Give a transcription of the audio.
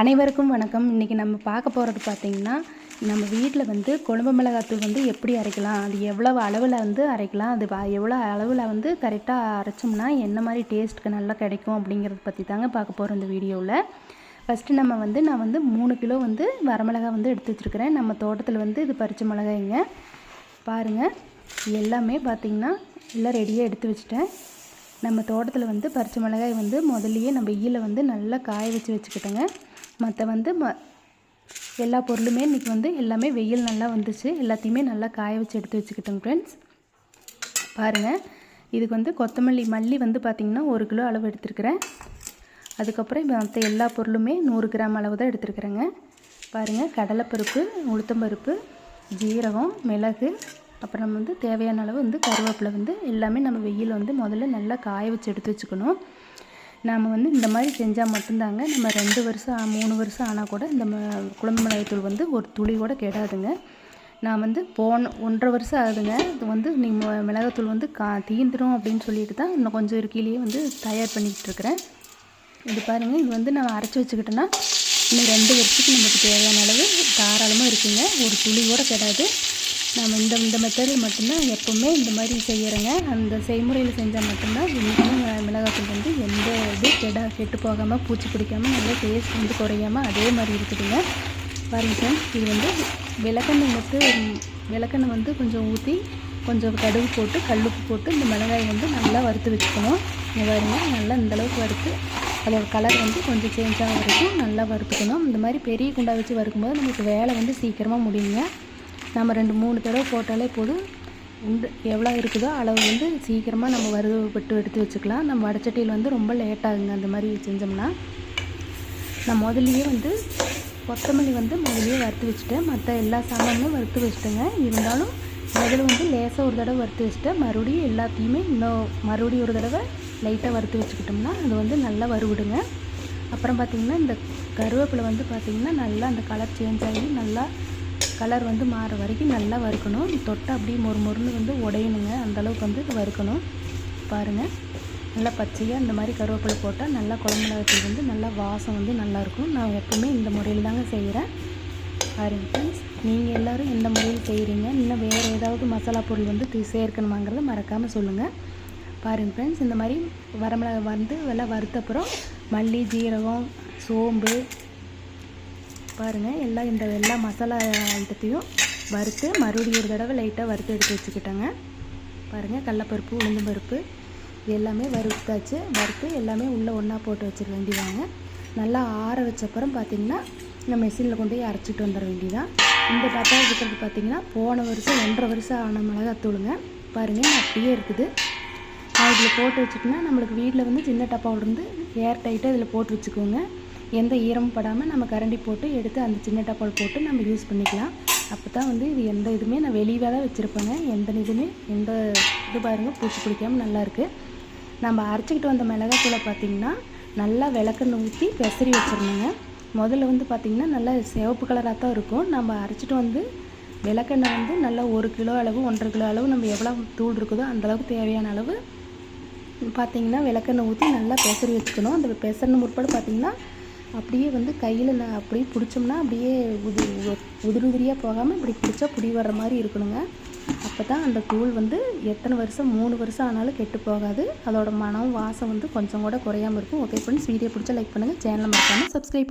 அனைவருக்கும் வணக்கம். இன்றைக்கி நம்ம பார்க்க போகிறது பார்த்திங்கன்னா நம்ம வீட்டில் வந்து குழம்பு மிளகாத்தூள் வந்து எப்படி அரைக்கலாம்? அது எவ்வளோ அளவில் வந்து அரைக்கலாம்? அது எவ்வளோ அளவில் வந்து கரெக்டாக அரைச்சோம்னா என்ன மாதிரி டேஸ்ட்டுக்கு நல்லா கிடைக்கும் அப்படிங்கிறத பற்றி தாங்க பார்க்க போகிறோம் இந்த வீடியோவில் ஃபஸ்ட்டு நம்ம வந்து நான் வந்து மூணு கிலோ வந்து வரமிளகா வந்து எடுத்து வச்சுருக்கிறேன். நம்ம தோட்டத்தில் வந்து இது பறிச்ச மிளகாய்ங்க. பாருங்கள் எல்லாமே பார்த்திங்கன்னா எல்லாம் ரெடியாக எடுத்து வச்சுட்டேன். நம்ம தோட்டத்தில் வந்து பறிச்ச மிளகாய் வந்து முதல்லையே நம்ம ஈயில் வந்து நல்லா காய வச்சு வச்சுக்கிட்டோங்க. மற்ற வந்து ம எல்லா பொருளுமே இன்றைக்கி வந்து எல்லாமே வெயில் நல்லா வந்துச்சு. எல்லாத்தையுமே நல்லா காய வச்சு எடுத்து வச்சுக்கிட்டோங்க ஃப்ரெண்ட்ஸ் பாருங்கள் இதுக்கு வந்து கொத்தமல்லி மல்லி வந்து பார்த்திங்கன்னா ஒரு கிலோ அளவு எடுத்துருக்குறேன். அதுக்கப்புறம் மற்ற எல்லா பொருளுமே நூறு கிராம் அளவு தான் எடுத்துருக்குறேங்க. பாருங்கள் கடலைப்பருப்பு உளுத்தம்பருப்பு ஜீரகம் மிளகு அப்புறம் வந்து தேவையான அளவு வந்து கருவேப்பிலை வந்து எல்லாமே நம்ம வெயில் வந்து முதல்ல நல்லா காய வச்சு எடுத்து வச்சுக்கணும். நாம் வந்து இந்த மாதிரி செஞ்சால் மட்டும்தாங்க நம்ம ரெண்டு வருஷம் ஆ- மூணு வருஷம் ஆனால் கூட இந்த ம- குழம்பு மிளகாய்த்தூள் வந்து ஒரு துளி கூட கெடாதுங்க. நான் வந்து போன ஒன்றரை வருஷம் ஆகுதுங்க. இது வந்து நீ மிளகாத்தூள் வந்து கா தீந்துரும் அப்படின்னு சொல்லிட்டு தான் இன்னும் கொஞ்சம் இருக்கையிலேயே வந்து தயார் பண்ணிக்கிட்டு இருக்கிறேன். இது பாருங்கள் இது வந்து நான் அரைச்சி வச்சுக்கிட்டோன்னா இன்னும் ரெண்டு வருஷத்துக்கு நமக்கு தேவையான அளவு தாராளமாக இருக்குங்க. ஒரு துளி கூட கெடாது. நம்ம இந்த இந்த மெத்தடில் மட்டும்தான் எப்போவுமே இந்த மாதிரி செய்கிறேங்க அந்த செய்முறையில் செஞ்சால் மட்டும்தான் இன்றைக்கும் மிளகாத்தூள் வந்து எந்த இது கெடா கெட்டு போகாமல் பூச்சி பிடிக்காமல் நல்ல டேஸ்ட் வந்து குறையாமல் அதே மாதிரி இருக்குதுங்க. பாருங்க சார் இது வந்து விளக்கெண்ணெய் வந்து விளக்கெண்ணெய் வந்து கொஞ்சம் ஊற்றி கொஞ்சம் கடுகு போட்டு கல்லுப்பு போட்டு இந்த மிளகாய் வந்து நல்லா வறுத்து வச்சுக்கணும். இங்க பாருங்க நல்லா இந்த அளவுக்கு வறுத்து அதோட கலர் வந்து கொஞ்சம் சேஞ்ச் ஆகிறதுக்கும் நல்லா வறுத்துக்கணும். இந்த மாதிரி பெரிய குண்டா வச்சு வறுக்கும்போது நமக்கு வேலை வந்து சீக்கிரமாக முடியுங்க. நம்ம ரெண்டு மூணு தடவை போட்டாலே போதும். உண்டு எவ்வளோ இருக்குதோ அளவு வந்து சீக்கிரமாக நம்ம வறுவப்பட்டு எடுத்து வச்சுக்கலாம். நம்ம வடச்சட்டியில் வந்து ரொம்ப லேட் ஆகுங்க. அந்த மாதிரி செஞ்சோம்னா நான் முதல்லையே வந்து கொத்தமல்லி வந்து முதலையே வறுத்து வச்சுட்டேன். மற்ற எல்லா சாமானுமே வறுத்து வச்சுட்டேங்க. இருந்தாலும் முதல்ல வந்து லேசாக ஒரு தடவை வறுத்து வச்சுட்டேன் மறுபடியும் எல்லாத்தையுமே இன்னும் மறுபடியும் ஒரு தடவை லைட்டாக வறுத்து வச்சுக்கிட்டோம்னா அது வந்து நல்லா வறுவிடுங்க. அப்புறம் பார்த்திங்கன்னா இந்த கருவேப்பிலை வந்து பார்த்திங்கன்னா நல்லா அந்த கலர் சேஞ்ச் ஆகி நல்லா கலர் வந்து மாற வரைக்கும் நல்லா வறுக்கணும். தொட்டு அப்படியே மொறு மொறுன்னு வந்து உடையணுங்க. அந்த அளவுக்கு வந்து வறுக்கணும். பாருங்கள் நல்லா பச்சையாக இந்த மாதிரி கருவேப்பிலை போட்டால் நல்லா குழம்புல வந்து நல்லா வாசம் வந்து நல்லாயிருக்கும் நான் எப்பவுமே இந்த முறையில் தாங்க செய்கிறேன் பாருங்க ஃப்ரெண்ட்ஸ் நீங்கள் எல்லோரும் எந்த முறையில் செய்கிறீங்க இன்னும் வேறு ஏதாவது மசாலா பொருள் வந்து சேர்க்கணுமாங்கிறத மறக்காமல் சொல்லுங்கள் பாருங்க ஃப்ரெண்ட்ஸ் இந்த மாதிரி வரமிளகா வந்து எல்லாம் வறுத்த அப்புறம் மல்லி ஜீரகம் சோம்பு பாருங்கள் எல்லாம் இந்த எல்லா மசாலா ஐட்டத்தையும் வறுத்து மறுபடியும் ஒரு தடவை லைட்டாக வறுத்து எடுத்து வச்சுக்கிட்டேங்க. பாருங்கள் கடலப்பருப்பு உளுந்தம்பருப்பு இது எல்லாமே வறுத்தாச்சு. வறுத்து எல்லாமே உள்ளே ஒன்றா போட்டு வச்சிட வேண்டியதாங்க. நல்லா ஆற வச்சப்புறம் பார்த்திங்கன்னா பார்த்தீங்கன்னா நம்ம மெஷினில் கொண்டு போய் அரைச்சிட்டு வந்துட வேண்டியதான் இந்த டப்பா இருக்கிறது பார்த்தீங்கன்னா போன வருஷம் ஒன்றரை வருஷம் ஆன மிளகாத்தூளுங்க. பாருங்கள் அப்படியே இருக்குது. நான் இதில் போட்டு வச்சுட்டோன்னா நம்மளுக்கு வீட்டில் வந்து சின்ன டப்பாவில் இருந்து ஏர் டைட்டாக இதில் போட்டு வச்சுக்கோங்க. எந்த ஈரமும் படாமல் நம்ம கரண்டி போட்டு எடுத்து அந்த சின்ன டப்பாவில் போட்டு நம்ம யூஸ் பண்ணிக்கலாம். அப்போ தான் வந்து இது எந்த இதுவுமே நான் வெளியே தான் வச்சுருப்பேங்க. எந்த இதுவுமே எந்த இது பாருங்கள் பூச்சி பிடிக்காமல் நல்லாயிருக்கு நம்ம அரைச்சிக்கிட்டு வந்த மிளகாத்தூளை பார்த்திங்கன்னா நல்லா விளக்கெண்ணெய் ஊற்றி பெசரி வச்சிடணுங்க. முதல்ல வந்து பார்த்திங்கன்னா நல்லா சிவப்பு கலராக தான் இருக்கும். நம்ம அரைச்சிட்டு வந்து விளக்கெண்ணெய் வந்து நல்லா ஒரு கிலோ அளவு ஒன்றரை கிலோ அளவு நம்ம எவ்வளோ தூள் இருக்குதோ அந்தளவுக்கு தேவையான அளவு பார்த்தீங்கன்னா விளக்கெண்ணெய் ஊற்றி நல்லா பெசரி வச்சுக்கணும். அந்த பெசரின முற்பாடு பார்த்திங்கன்னா அப்படியே வந்து கையில் நான் அப்படியே பிடிச்சோம்னா அப்படியே உது உதிரி உதிரியாக போகாமல் இப்படி பிடிச்சா புடி வர்ற மாதிரி இருக்கணுங்க. அப்போ தான் அந்த கூழ் வந்து எத்தனை வருஷம் மூணு வருஷம் ஆனாலும் கெட்டு போகாது. அதோட மனம் வாசம் வந்து கொஞ்சம் கூட குறையாமல் இருக்கும். ஓகே ஃப்ரெண்ட்ஸ் வீடியோ பிடிச்சா லைக் பண்ணுங்கள் சேனலை மறக்காமல் சப்ஸ்கிரைப்